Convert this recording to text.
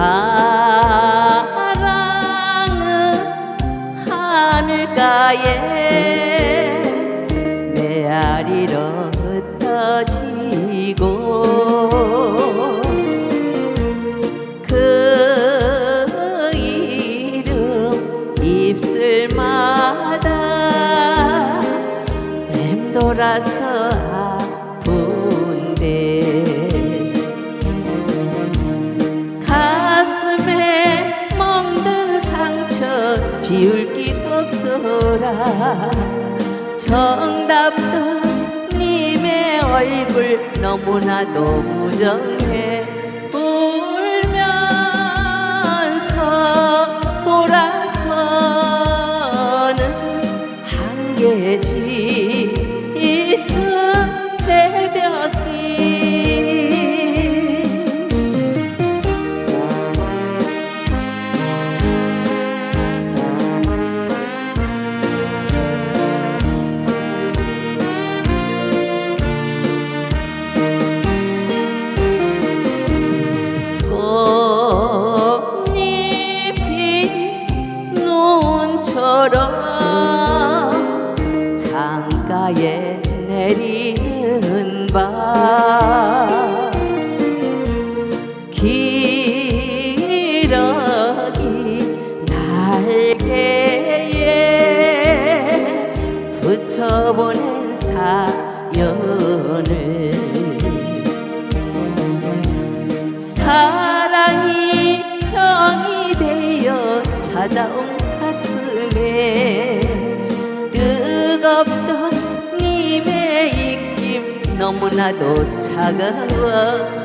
사랑은 하늘가에 메아리로 흩어지고 그 이름 입술마다 맴돌아서 지울 길 없어라. 정답도 님의 얼굴 너무나도 무정해. 울면서 돌아서는 한계지. 이른 새 밤 기러기 날개에 붙여보낸 사연을 사랑이 병이 되어 찾아온 가슴에 너무나도 차가워